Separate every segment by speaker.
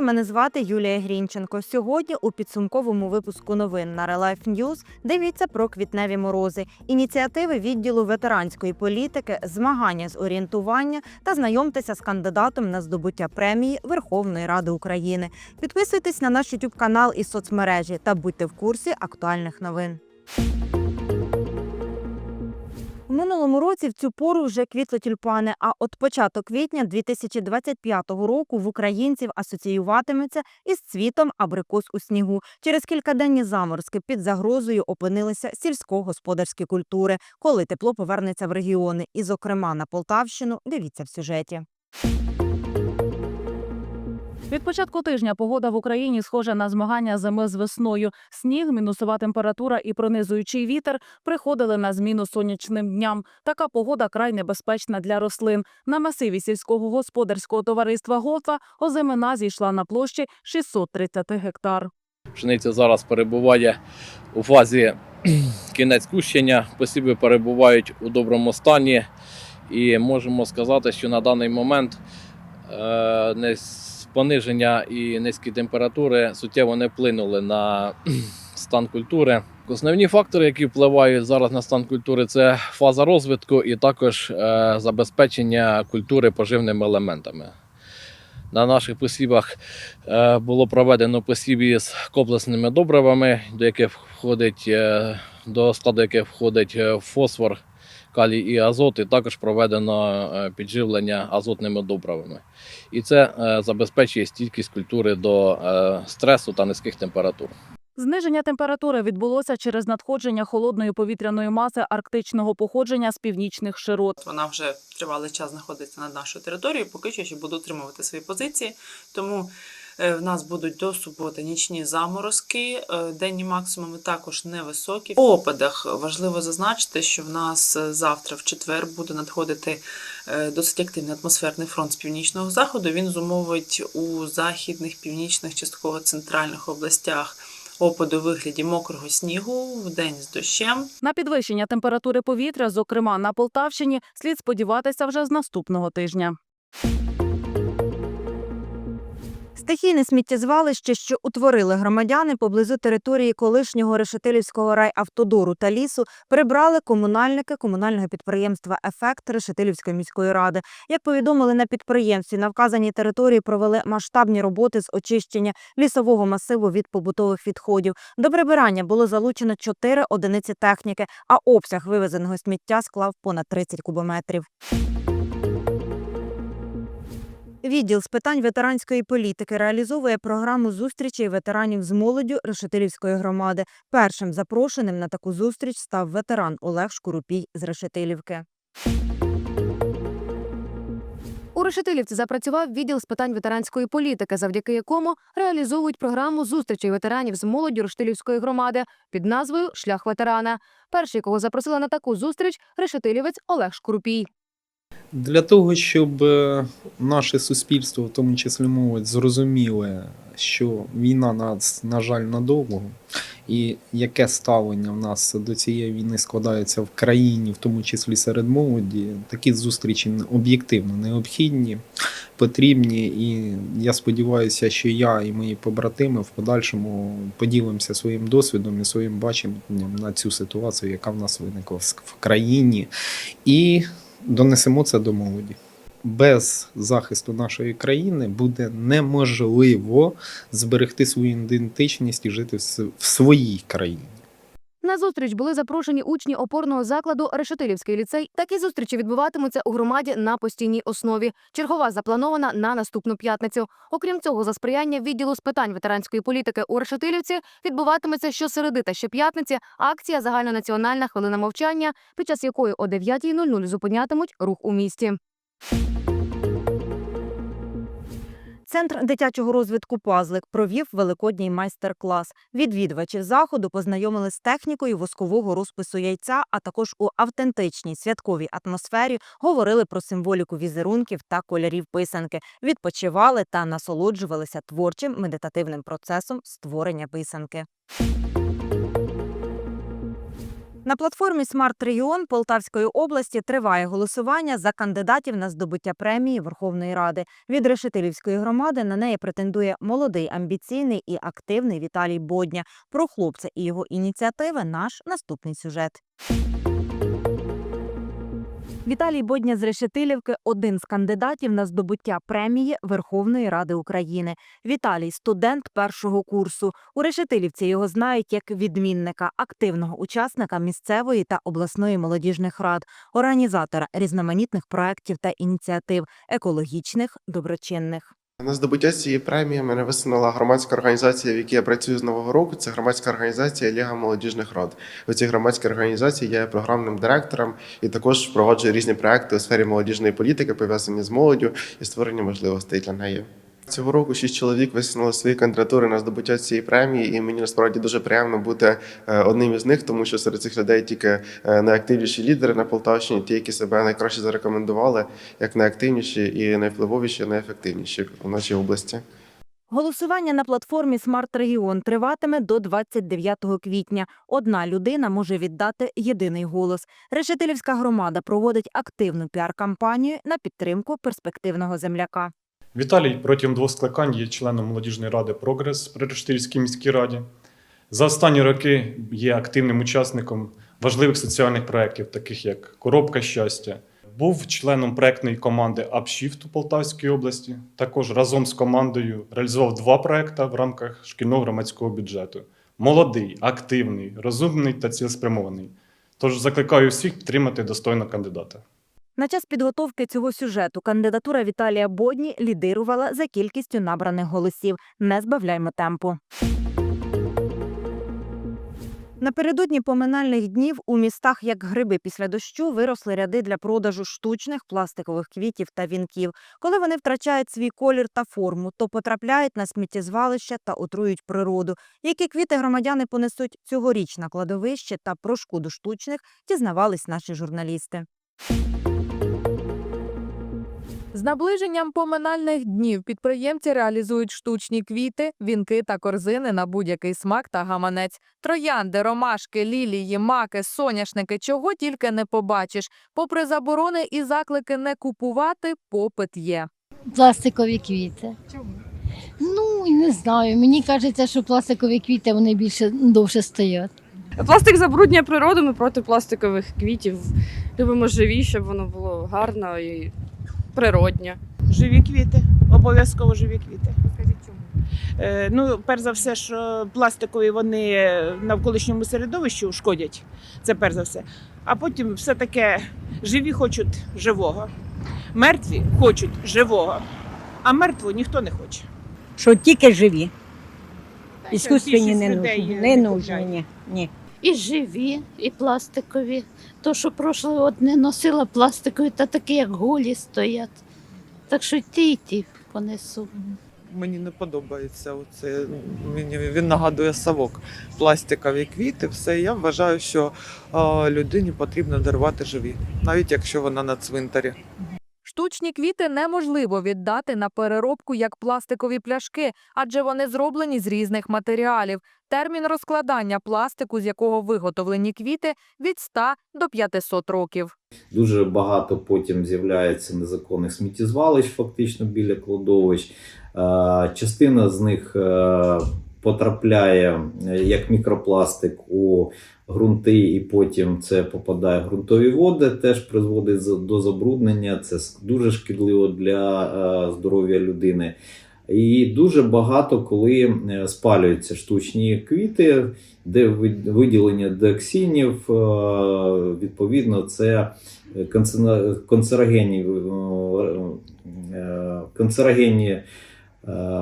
Speaker 1: Вітаю, мене звати Юлія Грінченко. Сьогодні у підсумковому випуску новин на Релайф Ньюз дивіться про квітневі морози, ініціативи відділу ветеранської політики, змагання з орієнтування та знайомтеся з кандидатом на здобуття премії Верховної Ради України. Підписуйтесь на наш YouTube канал і соцмережі та будьте в курсі актуальних новин. У минулому році в цю пору вже квітли тюльпани. А от початок квітня 2025 року в українців асоціюватиметься із цвітом абрикос у снігу. Через кількаденні заморозки під загрозою опинилися сільськогосподарські культури, коли тепло повернеться в регіони, і, зокрема, на Полтавщину. Дивіться в сюжеті.
Speaker 2: Від початку тижня погода в Україні схожа на змагання зими з весною. Сніг, мінусова температура і пронизуючий вітер приходили на зміну сонячним дням. Така погода край небезпечна для рослин. На масиві сільського господарського товариства Готва озимина зійшла на площі 630 гектар.
Speaker 3: Пшениця зараз перебуває у фазі кінець кущення, посіви перебувають у доброму стані, і можемо сказати, що на даний момент е, нес- пониження і низькі температури суттєво не вплинули на стан культури. Основні фактори, які впливають зараз на стан культури, це фаза розвитку і також е, забезпечення культури поживними елементами. На наших посівах е, було проведено посів із комплексними добривами, до яких входить е, до складу яких входить фосфор, калій і азот, і також проведено е, підживлення азотними добривами. І це е, забезпечує стійкість культури до е, стресу та низьких температур.
Speaker 2: Зниження температури відбулося через надходження холодної повітряної маси арктичного походження з північних широт.
Speaker 4: Вона вже тривалий час знаходиться над нашою територією, поки що ще буде утримувати свої позиції. Тому в нас будуть до суботи нічні заморозки, е, денні максимуми також невисокі. По опадах важливо зазначити, що в нас е, завтра, в четвер, буде надходити е, досить активний атмосферний фронт з північного заходу. Він зумовить у західних, північних, частково центральних областях опади у вигляді мокрого снігу в день з дощем.
Speaker 2: На підвищення температури повітря, зокрема на Полтавщині, слід сподіватися вже з наступного тижня.
Speaker 1: Стихійне сміттєзвалище, що утворили громадяни поблизу території колишнього Решетилівського райавтодору та лісу, прибрали комунальники комунального підприємства Ефект Решетилівської міської ради. Як повідомили на підприємстві, на вказаній території провели масштабні роботи з очищення лісового масиву від побутових відходів. До прибирання було залучено 4 одиниці техніки, а обсяг вивезеного сміття склав понад 30 кубометрів. Відділ з питань ветеранської політики реалізовує програму зустрічей ветеранів з молоддю Решетилівської громади. Першим запрошеним на таку зустріч став ветеран Олег Шкурупій з Решетилівки.
Speaker 5: У Решетилівці запрацював відділ з питань ветеранської політики, завдяки якому реалізовують програму зустрічей ветеранів з молоддю Решетилівської громади під назвою Шлях ветерана. Перший, кого запросила на таку зустріч, решетилівець Олег Шкурупій.
Speaker 6: Для того, щоб е, наше суспільство, в тому числі молодь, зрозуміли, що війна нас, на жаль, надовго, і яке ставлення в нас до цієї війни складається в країні, в тому числі серед молоді, такі зустрічі об'єктивно необхідні, потрібні. І я сподіваюся, що я і мої побратими в подальшому поділимося своїм досвідом і своїм баченням на цю ситуацію, яка в нас виникла в країні. І донесемо це до молоді. Без захисту нашої країни буде неможливо зберегти свою ідентичність і жити в своїй країні.
Speaker 5: На зустріч були запрошені учні опорного закладу Решетилівський ліцей. Такі зустрічі відбуватимуться у громаді на постійній основі. Чергова запланована на наступну п'ятницю. Окрім цього, за сприяння відділу з питань ветеранської політики у Решетилівці відбуватиметься щосереди та щоп'ятниці акція Загальнонаціональна хвилина мовчання, під час якої о 9.00 зупинятимуть рух у місті.
Speaker 1: Центр дитячого розвитку Пазлик провів великодній майстер-клас. Відвідувачі заходу познайомили з технікою воскового розпису яйця, а також у автентичній святковій атмосфері говорили про символіку візерунків та кольорів писанки, відпочивали та насолоджувалися творчим медитативним процесом створення писанки. На платформі Смарт Region Полтавської області триває голосування за кандидатів на здобуття премії Верховної Ради. Від Решетилівської громади на неї претендує молодий, амбіційний і активний Віталій Бодня. Про хлопця і його ініціативи наш наступний сюжет. Віталій Бодня з Решетилівки – один з кандидатів на здобуття премії Верховної Ради України. Віталій – студент першого курсу. У Решетилівці його знають як відмінника, активного учасника місцевої та обласної молодіжних рад, організатора різноманітних проєктів та ініціатив – екологічних, доброчинних.
Speaker 7: На здобуття цієї премії мене висунула громадська організація, в якій я працюю з нового року. Це громадська організація Ліга молодіжних рад. У цій громадській організації я є програмним директором і також впроваджую різні проекти у сфері молодіжної політики, пов'язані з молоддю і створення можливостей для неї. Цього року шість чоловік висунули свої кандидатури на здобуття цієї премії, і мені насправді дуже приємно бути е, одним із них, тому що серед цих людей тільки е, найактивніші лідери на Полтавщині, ті, які себе найкраще зарекомендували, як найактивніші і найвпливовіші, найефективніші в нашій області.
Speaker 1: Голосування на платформі Смарт Регіон триватиме до 29 квітня. Одна людина може віддати єдиний голос. Решетилівська громада проводить активну піар-кампанію на підтримку перспективного земляка.
Speaker 8: Віталій протягом двох скликань є членом молодіжної ради Прогрес при Рештильській міській раді. За останні роки є активним учасником важливих соціальних проєктів, таких як Коробка щастя. Був членом проектної команди «Апшіфт» у Полтавській області. Також разом з командою реалізував два проекти в рамках шкільного громадського бюджету. Молодий, активний, розумний та цілеспрямований. Тож закликаю всіх підтримати достойного кандидата.
Speaker 1: На час підготовки цього сюжету кандидатура Віталія Бодні лідирувала за кількістю набраних голосів. Не збавляймо темпу. Напередодні поминальних днів у містах, як гриби після дощу, виросли ряди для продажу штучних пластикових квітів та вінків. Коли вони втрачають свій колір та форму, то потрапляють на сміттєзвалище та отрують природу. Які квіти громадяни понесуть цьогоріч на кладовище та про шкоду штучних, дізнавались наші журналісти.
Speaker 2: З наближенням поминальних днів підприємці реалізують штучні квіти, вінки та корзини на будь-який смак та гаманець. Троянди, ромашки, лілії, маки, соняшники, чого тільки не побачиш. Попри заборони і заклики не купувати, попит є.
Speaker 9: пластикові квіти. Чому? Ну, і не знаю. Мені кажеться, що пластикові квіти вони більше довше стоять.
Speaker 10: Пластик забруднює природу, ми проти пластикових квітів. Любимо живі, щоб воно було гарно і природньо.
Speaker 11: Живі квіти, обов'язково живі квіти. Скажіть чому? Е, ну, перш за все, що пластикові вони навколишньому середовищу шкодять. Це перш за все. А потім все таке живі хочуть живого. Мертві хочуть живого, а мертву ніхто не хоче.
Speaker 12: що тільки живі. Іскусственні не нужні.
Speaker 11: не
Speaker 12: нужні. Ні.
Speaker 9: І живі, і пластикові. То, що прошлий от не носила пластикові, та такі, як голі стоять. Так що й ті, і ті понесу.
Speaker 13: Мені не подобається. Оце мені він нагадує совок. Пластикові квіти, все. Я вважаю, що людині потрібно дарувати живі, навіть якщо вона на цвинтарі.
Speaker 2: Штучні квіти неможливо віддати на переробку як пластикові пляшки, адже вони зроблені з різних матеріалів. Термін розкладання пластику, з якого виготовлені квіти, від 100 до 500 років.
Speaker 14: Дуже багато потім з'являється незаконних сміттєзвалищ, фактично біля кладовищ. Е, Частина з них е, потрапляє е, як мікропластик у ґрунти, і потім це попадає в ґрунтові води, теж призводить до забруднення. Це дуже шкідливо для е, здоров'я людини. І дуже багато, коли е, спалюються штучні квіти, де виділення диоксинів, відповідно, це канцерогенні, канцерогенні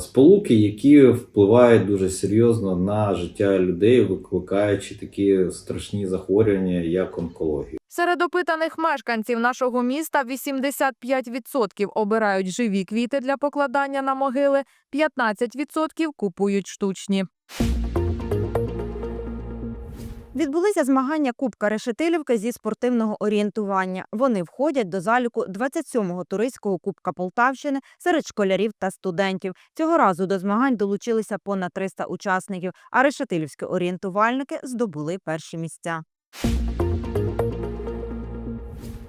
Speaker 14: сполуки, які впливають дуже серйозно на життя людей, викликаючи такі страшні захворювання, як онкологія.
Speaker 2: Серед опитаних мешканців нашого міста 85% обирають живі квіти для покладання на могили, 15% купують штучні.
Speaker 1: Відбулися змагання Кубка Решетилівки зі спортивного орієнтування. Вони входять до заліку 27-го туристського Кубка Полтавщини серед школярів та студентів. Цього разу до змагань долучилися понад 300 учасників, а решетилівські орієнтувальники здобули перші місця.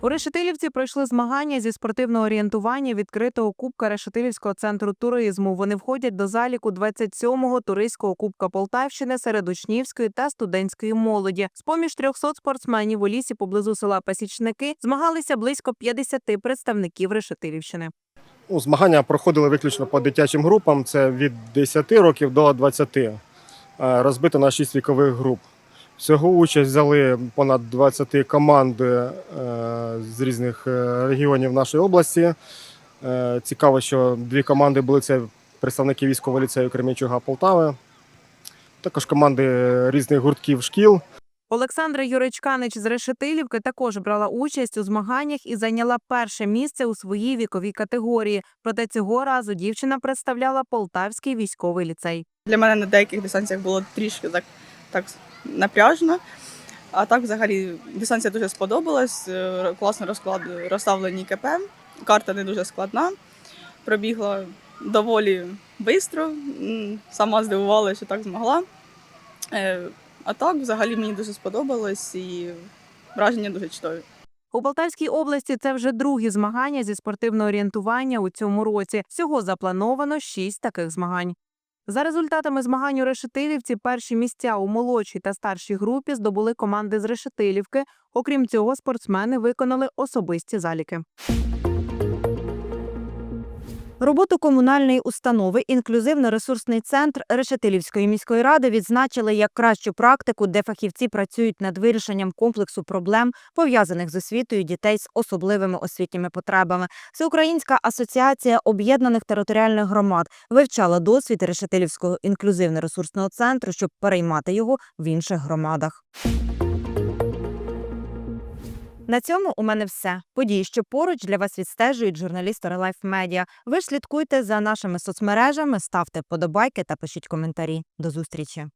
Speaker 1: У Решетилівці пройшли змагання зі спортивного орієнтування відкритого кубка Решетилівського центру туризму. Вони входять до заліку 27-го туристського кубка Полтавщини серед учнівської та студентської молоді. З поміж 300 спортсменів у лісі поблизу села Пасічники змагалися близько 50 представників Решетилівщини.
Speaker 15: Ну, змагання проходили виключно по дитячим групам. Це від 10 років до 20. е, Розбито на 6 вікових груп. Всього участь взяли понад 20 команд е, з різних е, регіонів нашої області. Е, Цікаво, що дві команди були це представники військового ліцею Кремінчуга Полтави, також команди різних гуртків шкіл.
Speaker 1: Олександра Юричканич з Решетилівки також брала участь у змаганнях і зайняла перше місце у своїй віковій категорії. Проте цього разу дівчина представляла Полтавський військовий ліцей.
Speaker 10: Для мене на деяких дистанціях було трішки так, так напряжно. А так, взагалі, дистанція дуже сподобалась. е, Класно розклад розставлені КП. Карта не дуже складна. Пробігла доволі швидко. Сама здивувалася, що так змогла. Е, А так, взагалі, мені дуже сподобалось і враження дуже чудові.
Speaker 1: У Полтавській області це вже другі змагання зі спортивного орієнтування у цьому році. Всього заплановано шість таких змагань. За результатами змагань у Решетилівці перші місця у молодшій та старшій групі здобули команди з Решетилівки. Окрім цього, спортсмени виконали особисті заліки. Роботу комунальної установи інклюзивно-ресурсний центр Решетилівської міської ради відзначили як кращу практику, де фахівці працюють над вирішенням комплексу проблем, пов'язаних з освітою дітей з особливими освітніми потребами. Всеукраїнська асоціація об'єднаних територіальних громад вивчала досвід Решетилівського інклюзивно-ресурсного центру, щоб переймати його в інших громадах. На цьому у мене все. Події, що поруч для вас відстежують журналісти Релайф Медіа. Ви ж слідкуйте за нашими соцмережами, ставте подобайки та пишіть коментарі. До зустрічі.